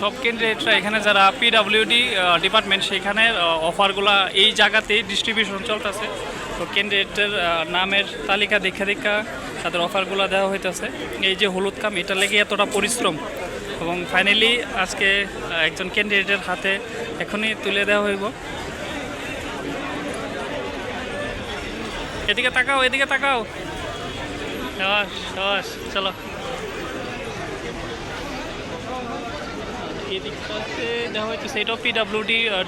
সব ক্যান্ডিডেটরা এখানে যারা পিডাব্লিউডি ডিপার্টমেন্ট সেখানে অফারগুলা এই জায়গাতেই ডিস্ট্রিবিউশন চলতেছে। তো ক্যান্ডিডেটের নামের তালিকা দেখা দেখা তাদের অফারগুলো দেওয়া হইতেছে। এই যে হলুদ কাম, এটা লেগে এতটা পরিশ্রম। এবং ফাইনালি আজকে একজন ক্যান্ডিডেটের হাতে এখনই তুলে দেওয়া হইব। এদিকে তাকাও এদিকে তাকাও। সাবাস সাবাস চলো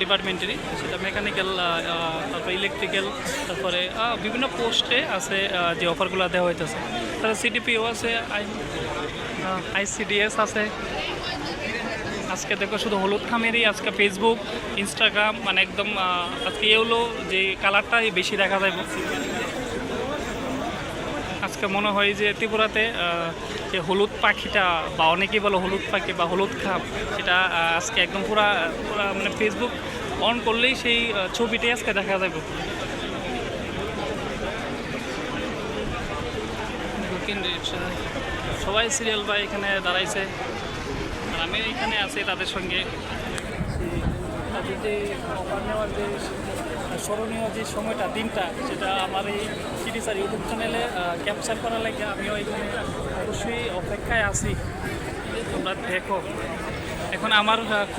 ডিপার্টমেন্টেরই সেটা মেকানিক্যাল তারপরে ইলেকট্রিক্যাল তারপরে বিভিন্ন পোস্টে আছে যে অফারগুলো দেওয়া হইতেছে। তারপরে সিডিপিও আছে, আই আইসিডিএস আছে। আজকে দেখো শুধু হলুদ খামেরই, আজকে ফেসবুক ইনস্টাগ্রাম মানে একদম আজকে এ হলো যে কালারটাই বেশি দেখা যায় আজকে মনে হয় যে ত্রিপুরাতে যে হলুদ পাখিটা বা অনেকেই বলো হলুদ পাখি বা হলুদ খাপ, সেটা আজকে একদম পুরা পুরা মানে ফেসবুক অন করলেই সেই ছবিটাই আজকে দেখা যাবে। সবাই সিরিয়াল বা এখানে দাঁড়াইছে, আর আমি এখানে আছি তাদের সঙ্গে। নেওয়ার যে, স্মরণীয় যে সময়টা, দিনটা, সেটা আমার এই সিটি স্যার ইউটিউব চ্যানেলে ক্যাপচার করার লাগে আমিও এখানে অবশ্যই অপেক্ষায় আছি। তোমরা দেখো। এখন আমার খুব